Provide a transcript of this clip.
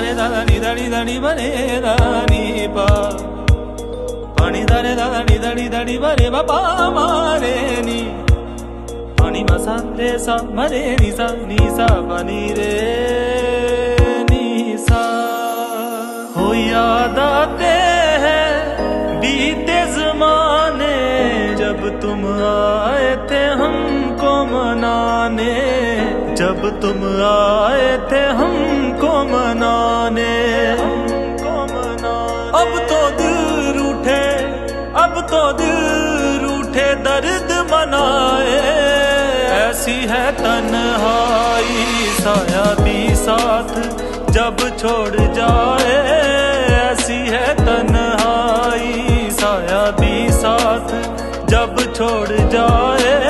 रे दादा नी दा नी दा नी बरे दा पा। पानी दा दादा नी दा नी दा नी बरे बा मारे नी। पानी मा सा रे सा मरे नी सा नी सा पानी रे नी सा। हो याद आते हैं बीते जमाने, जब तुम आए थे हमको मनाने, जब तुम आए थे हमको मना मनाने अब तो दिल रूठे, अब तो दिल रूठे, दर्द मनाए। ऐसी है तन्हाई, साया भी साथ जब छोड़ जाए। ऐसी है तन्हाई, साया भी साथ जब छोड़ जाए।